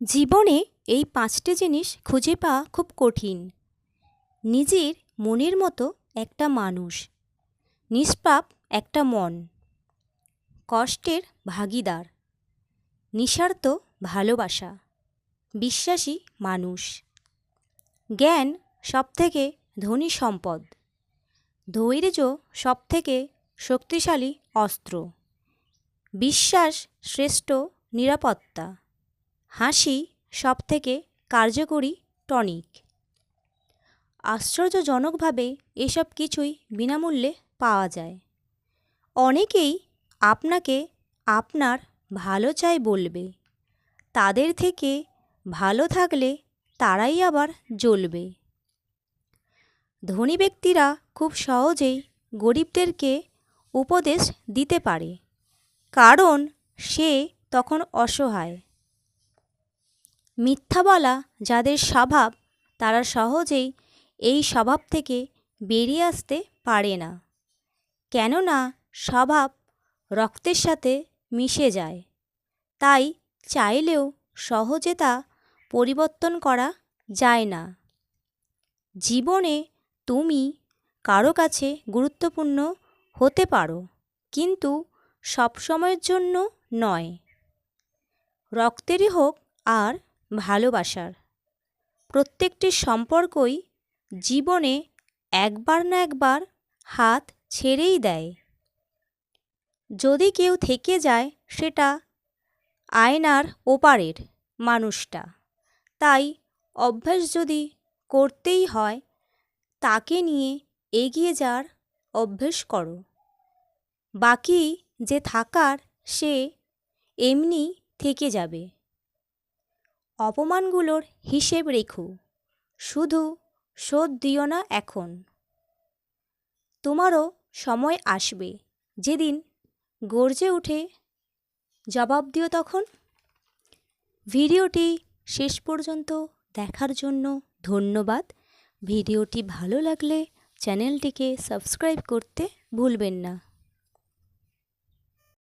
জীবনে এই পাঁচটি জিনিস খুঁজে পাওয়া খুব কঠিন। নিজের মনের মতো একটা মানুষ, নিষ্পাপ একটা মন, কষ্টের ভাগিদার, নিঃস্বার্থ ভালোবাসা, বিশ্বাসী মানুষ। জ্ঞান সবথেকে ধনী সম্পদ, ধৈর্য সবথেকে শক্তিশালী অস্ত্র, বিশ্বাস শ্রেষ্ঠ নিরাপত্তা। হাসি সবথেকে কার্যকরী টনিক। আশ্চর্যজনকভাবে এসব কিছুই বিনামূল্যে পাওয়া যায়। অনেকেই আপনাকে আপনার ভালো চাই বলবে। তাদের থেকে ভালো থাকলে তারাই আবার জ্বলবে। ধনী ব্যক্তিরা খুব সহজেই গরিবদেরকে উপদেশ দিতে পারে। কারণ সে তখন অসহায়। মিথ্যা বলা যাদের স্বভাব, তারা সহজেই এই স্বভাব থেকে বেরিয়ে আসতে পারে না। কেননা স্বভাব রক্তের সাথে মিশে যায়। তাই চাইলেও সহজে তা পরিবর্তন করা যায় না। জীবনে তুমি কারও কাছে গুরুত্বপূর্ণ হতে পারো, কিন্তু সবসময়ের জন্য নয়। রক্তেরই হোক আর ভালোবাসার। প্রত্যেকটি সম্পর্কই জীবনে একবার না একবার হাত ছেড়েই দেয়। যদি কেউ থেকে যায়, সেটা আয়নার ওপারের মানুষটা। তাই অভ্যাস যদি করতেই হয়, তাকে নিয়ে এগিয়ে যাওয়ার অভ্যেস করো। বাকি যে থাকার, সে এমনি থেকে যাবে। অপমানগুলোর হিসেব রেখো। শুধু শোধ দিও না এখন। তোমারও সময় আসবে। যেদিন গর্জে উঠে জবাব দিও তখন। ভিডিওটি শেষ পর্যন্ত দেখার জন্য ধন্যবাদ। ভিডিওটি ভালো লাগলে চ্যানেলটিকে সাবস্ক্রাইব করতে ভুলবেন না।